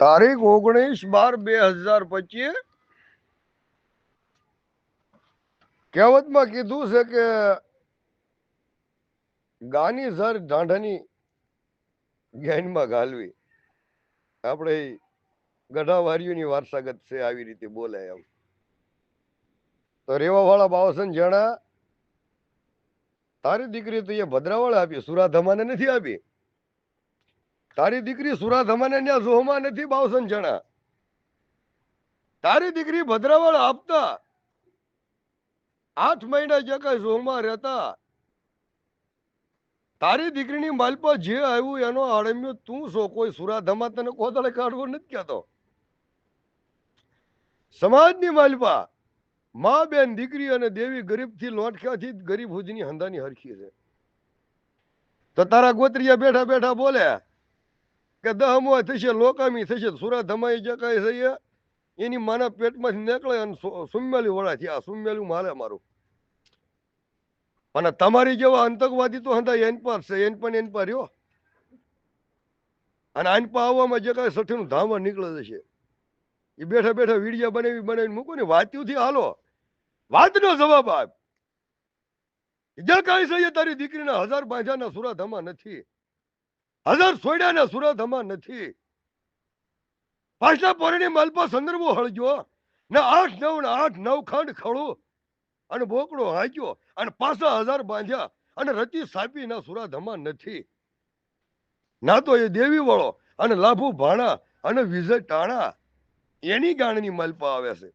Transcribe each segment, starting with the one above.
તારીખ ઓગણીસ બાર બે હજાર પચીસ. કહેવતમાં કીધું છે કે ગાની સર ઢાંઢાની ગેનમાં ગાલવી. આપણે ગઢાવારીઓની વારસાગત છે આવી રીતે બોલાય એમ. તો રેવાવાળા બાવસન જણા, તારી દીકરી તો એ ભદ્રાવાળા આપી, સુરાધમાને નથી આપી? તારી દીકરી સુરાધમાને ત્યાં જોહમાં નથી બાવસન જણા તારી દીકરી ભદ્રાવળ આપતા. આઠ મહિના જે કઈ જોહમાં રહેતા. તારી દીકરીની માલપા જે આવ્યું એનો આડમ્યો તું છો. કોઈ સુરાધમા તને કોદળે કાઢવો નથી કહેતો. સમાજની માલપા. મા બેન દીકરી અને દેવી ગરીબથી લોટક્યાથી જ ગરીબ હુજની હંધાની હરખી છે. તો તારા ગોત્રીયા બેઠા બેઠા બોલે કે દહમો થશે, લોકામી થશે સુરાધમાઈ જે કઈ એની માના પેટમાંથી નીકળે અને સુ- સુમ્મેલી વડા થયા સુમ્મેલું માલે મારું. અને તમારી જેવા આતંકવાદી તો હતા એન પર છે. એન પણ એન પર અને આન પર આવવામાં જે કાંઈ સઠીનું ધામા નીકળે છે. એ બેઠા બેઠા વીડિયા બનાવી બનાવીને મૂકો ને વાત્યુંથી હાલો. વાતનો જવાબ આપ. જે કાંઈ છે તારી દીકરીના હજાર બાંધાના સુરાધમા નથી. હજાર સોયડાના સુરાધમા નથી. પાછલા પોરની માલપા સંદર્ભો હળજો ને આઠ નવ ને આઠ નવ ખંડ ખળું અને બોકડો હાંચ્યો અને પાછા હજાર બાંધ્યા અને રચી સાપી ના સુરાધમા નથી. ના તો એ દેવી વાળો અને લાભુ ભાણા અને વિજય ટાણા એની ગાણની માલપા આવે છે.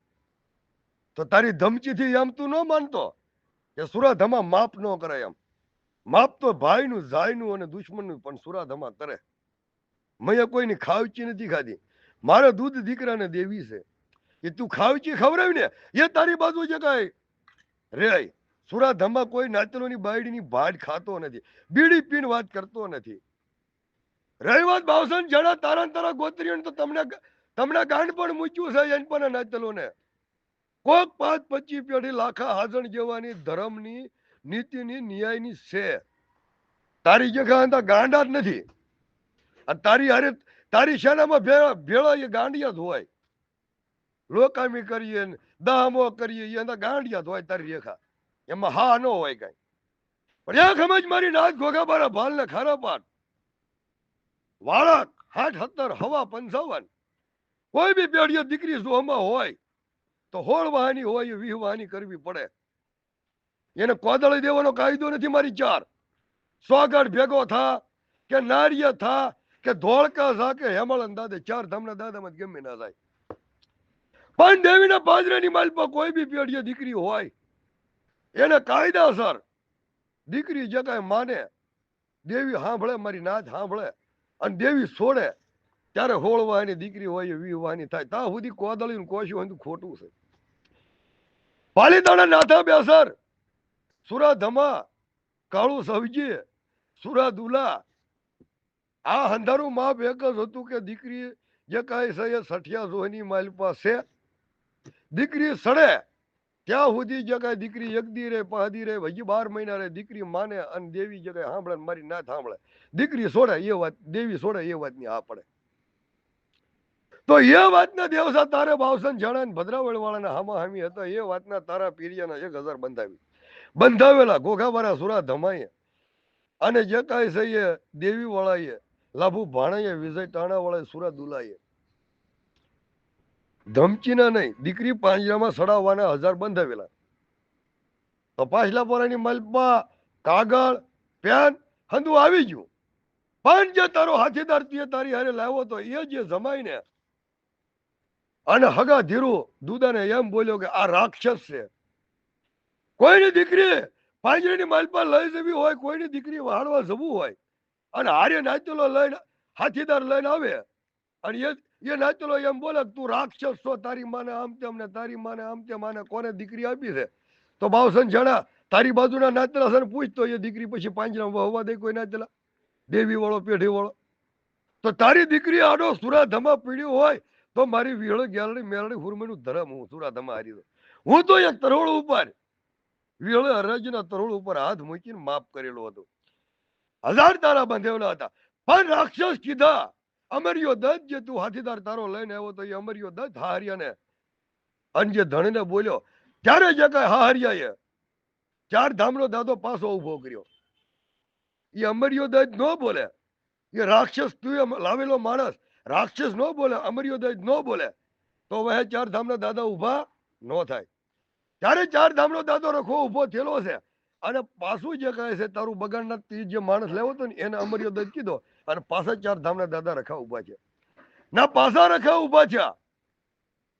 તો તારી ધમચીથી એમ તું ન માનતો કે સુરાધમાં માપ ન કરાય એમ. માપ તો ભાઈનું જાયનું અને દુશ્મનનું પણ સુરાધમા કરે. મેં કોઈની ખાવચી નથી ખાધી. મારે દૂધ દીકરાને દેવી છે. એ તું ખાવચી ખવડાવી ને, એ તારી બાજુ છે કાંઈ રે સુરાધમા કોઈ નાચલોની બાયડીની ભાડ ખાતો નથી. બીડી પીન વાત કરતો નથી. રહી વાત બાવસન જણા તારા તારા ગોત્રીઓ તો તમને તમને ગાંડ પણ મૂચ્યું છે એન પણ નાચલોને કોક પાંચ પચીસ પેઢી લાખા હાજણ જેવાની ધર્મની નીતિની ન્યાયની છે તારી જગ્યા ગાંડા જ નથી. અને તારી હારે તારી સેનામાં ભેળા ભેળા એ ગાંડિયા ધોવાય લોકામી કરીએ ને દામો કરીએ, એ અંદર ગાંડિયા ધોવાય તારી રેખા. એમાં હા ન હોય કઈ. પણ એ સમજ મારી નાચ ઘોઘા બારા ભાલ ને ખારા પાટ વાળા હાથ હત્તર હવા પંચાવન કોઈ બી પેઢીઓ દીકરી જોવામાં હોય, તો હોળવાની હોય એ વીહ કરવી પડે. એને કોદળી દેવાનો કાયદો નથી મારી ચાર. સ્વાગત ભેગો થા કે નારિય થા કે ધોળકા થા કે હેમળ દાદે ચાર ધામના દાદામાં ગમે ના થાય. પણ દેવીના બાજરાની માલપા કોઈ બી પેઢીએ દીકરી હોય, એને કાયદાસર દીકરી જે કાંઈ માને, દેવી સાંભળે મારી નાદ સાંભળે અને દેવી છોડે, ત્યારે હોળવાની દીકરી હોય વીહવાની થાય. ત્યાં સુધી કોદળી કોશું હોય તો ખોટું છે. પાલીતાણા નાથા બેસર સુરા ધમા કાળું સવજી સુરા દુલા આ હંધારું માપ એક જ હતું કે દીકરી જે કાંઈ છે એ સઠિયા જોહની માલપા છે દીકરી સડે, ત્યાં સુધી જે કાંઈ દીકરી એકદી રે પાદી રે હજી બાર મહિના રે દીકરી માને અને દેવી જે કાંઈ સાંભળે મારી ના સાંભળે. દીકરી છોડે એ વાત, દેવી છોડે એ વાતની આ પડે. તો એ વાતના દેવસા તારે ભાવસન જાણા ભદ્રાવળ વાળાના હામા હામી હતા, એ વાતના તારા પીરિયાના એક હજાર બંધાવી. બંધાવેલા ઘોઘાવાળા સુરા ધમાઈએ. અને જે કાંઈ છે એ દેવી વાળાએ લાભુ ભાણાએ, વિજય ટાણા વાળાએ સુરા દુલાઈએ. ધમચીના નહીં, દીકરી પાંજરામાં સડાવવાના હજાર બંધાવેલા. તો પાછલા પોરાની મલપા, કાગળ, પેન, હંધું આવી ગયું. પણ જે તારો હાથીદાર તે તારી હારે લાવ્યો તો એ જે જમાઈને. અને હગા ધીરુ દુદાને એમ બોલ્યો કે આ રાક્ષસ છે. કોઈની દીકરી પાંજરાની માલપા લઈ જવી હોય, કોઈની દીકરી વાળવા જવું હોય, અને હારે નાચેલો લઈને હાથીદાર લઈને આવે, અને એ એ નાચેલો એમ બોલે તું રાક્ષસ છો, તારી માને આમ તેમ ને તારી માને આમ તેમ, આને કોને દીકરી આપી છે? તો બાવસન જણા, તારી બાજુના નાચેલા છે પૂછતો એ દીકરી પછી પાંજરામાં વહવા દે કોઈ નાચેલા, દેવી વાળો, પેઢી વાળો. તો તારી દીકરી આડો સુરાધમા પીડ્યું હોય, તો મારી વિહળ ગેલડી, મેલડી, હુરમેનું ધરમ હું, સુરાધમા હારી હું તો એક તરોડ ઉપર વિહળ હરાજીના તરોડ ઉપર હાથ મૂકીને માફ કરેલો હતો. હજાર તારા બાંધેલા હતા. પણ રાક્ષસ કીધા, અમર્યો દત્ત જે તું હાથીદાર તારો લઈને આવ્યો તો એ અમર્યો દત્ત હાહરિયાને. અને જે ધણીને બોલ્યો, ત્યારે જે કઈ હાહરિયાએ ચાર ધામનો દાદો પાછો ઊભો કર્યો. એ અમર્યો દત્ત ન બોલે. એ રાક્ષસ તું એ લાવેલો માણસ. રાક્ષસ ન બોલે, અમર્યો દત્ત ન બોલે. તો વહે ચાર ધામના દાદા ઊભા ન થાય. ત્યારે ચાર ધામનો દાદો રખો ઊભો થયેલો છે અને પાછું જે કહે છે, તારું બગાડના ત્રીજ જે માણસ લેવો હતો ને, એને અમર્યો દત્ત કીધો અને પાછા ચાર ધામના દાદા રખા ઊભા છે. ના, પાછા રખા ઊભા છે.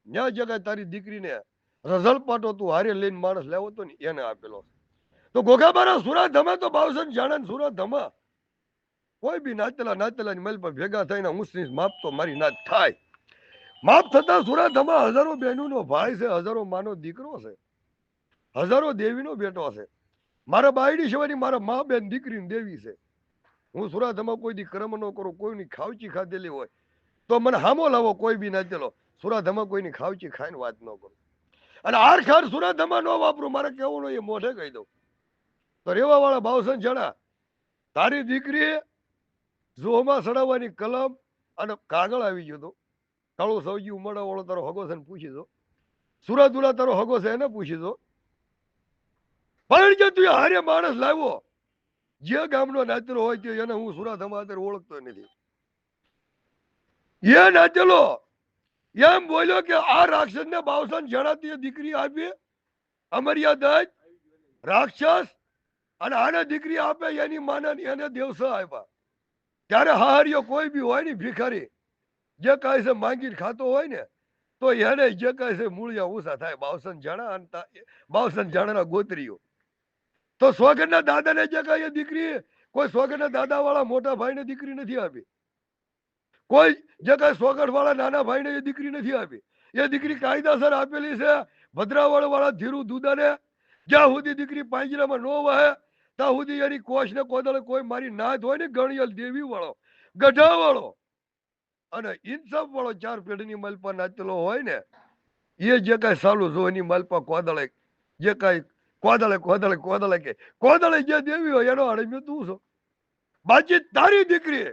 ન્યા જગ્યાએ તારી દીકરીને રઝલ પાટો તું હારે લઈને માણસ લેવો હતો ને, એને આપેલો તો ગોગાબારા સુરા ધમા તો બાવસન જાણે ને સુરા ધમા. કોઈ બી નાચેલા નાચેલા મેલ પર ભેગા થઈને હું માપ તો મારી નાચ થાય. માપ થતા સુરા ધમા હજારો બહેનોનો ભાઈ છે, હજારો માનો દીકરો છે. હજારો દેવીનો બેટો છે મારા બાયડી સિવાયની મારા મા બેન દીકરીની દેવી છે. હું સુરાધમાં કોઈ દી કર્મ ન કરું, કોઈની ખાવચી ખાધેલી હોય, તો મને હામો લાવો, કોઈ બી ના ચલો. સુરાધમાં કોઈની ખાવચી ખાઈને વાત ન કરું. અને આર ખાર સુરાધમાં ન વાપરું, મારે કેવું નહીં એ મોઢે કહી દઉં. તો રેવા વાળા ભાવસન જણા, તારી દીકરી જોહમાં સડાવવાની કલમ અને કાગળ આવી ગયો તો કાળો સૌજી ઉમરડા વાળો તારો હગો છે પૂછી દો. સુરાદુલા તારો હગો છે એને પૂછી દો. પણ જે તું હારે માણસ લાવ્યો. જે ગામનો નાચરો હોય તે એને હું સુરત અમાતર ઓળખતો નથી. એ નાચેલો, એમ બોલ્યો કે આ રાક્ષસ ને બાવસન જણાતી દીકરી આપી. અમર્યા દજ રાક્ષસ, અને આને દીકરી આપે એની માને એને દેવસા આપ્યા. ત્યારે હારીઓ કોઈ બી હોય ને ભિખારી, જે કહે છે માંગીને ખાતો હોય ને, તો એને જે કહે છે મૂળિયા ઓછા થાય. બાવસન જાણા અને બાવસન જાણાના ગોત્રીઓ. તો સ્વગણના દાદાને જે કહીએ દીકરી, કોઈ સ્વગણના દાદા વાળા મોટા ભાઈને દીકરી નથી આપી. કોઈ જે કઈ સ્વગઢ વાળા નાના ભાઈને એ દીકરી નથી આપી. એ દીકરી કાયદાસર આપેલી છે ભદ્રાવળ વાળા ધીરુ દુદાને. જ્યાં સુધી દીકરી પાંજરામાં ન વહે, ત્યાં સુધી એની કોશ ને કોદળ કોઈ મારી નાથ હોય ને, ગણિયલ દેવી વાળો, ગઢા વાળો. અને ઇન્સાફ વાળો ચાર પેઢીની મલપા નાચેલો હોય ને, એ જે કઈ સાલું જો એની મલપા કોદળે જે કઈ કોદળે કોદળે કોદળે કે, કોદળે જે દેવી હોય એનો અડમ્યો તું છો. બાજી તારી દીકરી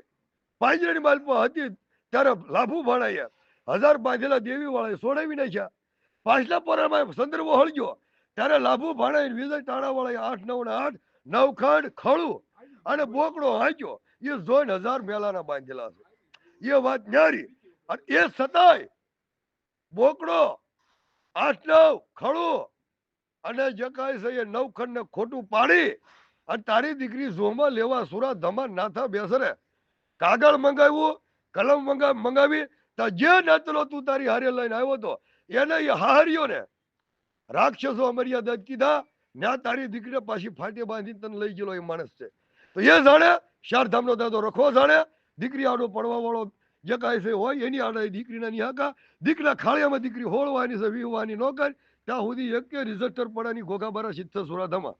પાંજરાની માલપા હતી ત્યારે લાભુ ભણાયા. હજાર બાંધેલા દેવી વાળા સોડાવી નાખ્યા. પાછલા પોરામાં સંદર્ભ હળગ્યો. ત્યારે લાભુ ભાણાઈ વિજય તાણા વાળા આઠ, નવ ને આઠ નવખંડ ખળું અને બોકડો હાંચ્યો એ જોઈને હજાર મેલાના બાંધેલા છે. એ વાત ન્યારી. અને એ છતાંય બોકડો, આઠ, નવ, ખળું અને જે કાંઈ છે એ નવખંડ ને ખોટું પાડી અને તારી દીકરી ઝોમાં લેવા સુરા ધમા નાથા બેસરે કાગળ મંગાવ્યું, કલમ મંગા, મંગાવી, તો જે નાતલો તું તારી હારે લઈને આવ્યો હતો એને એ હાર્યો ને. રાક્ષસો અમર્યા દત્ત કીધા, ન્યા તારી દીકરીને પાછી ફાટે બાંધી તને લઈ ગયેલો એ માણસ છે. તો એ જાણે શારધામનો દાદો રખો જાણે, દીકરી આડો પડવા વાળો જે કાંઈ છે હોય એની આડે દીકરીના નિહાકા દીકરા ખાળિયામાં દીકરી હોળવાની છે વીવવાની નો કર ત્યાં સુધી એક રજિસ્ટર પડાની ઘોઘા બારા સિત્તેર સુરાધામાં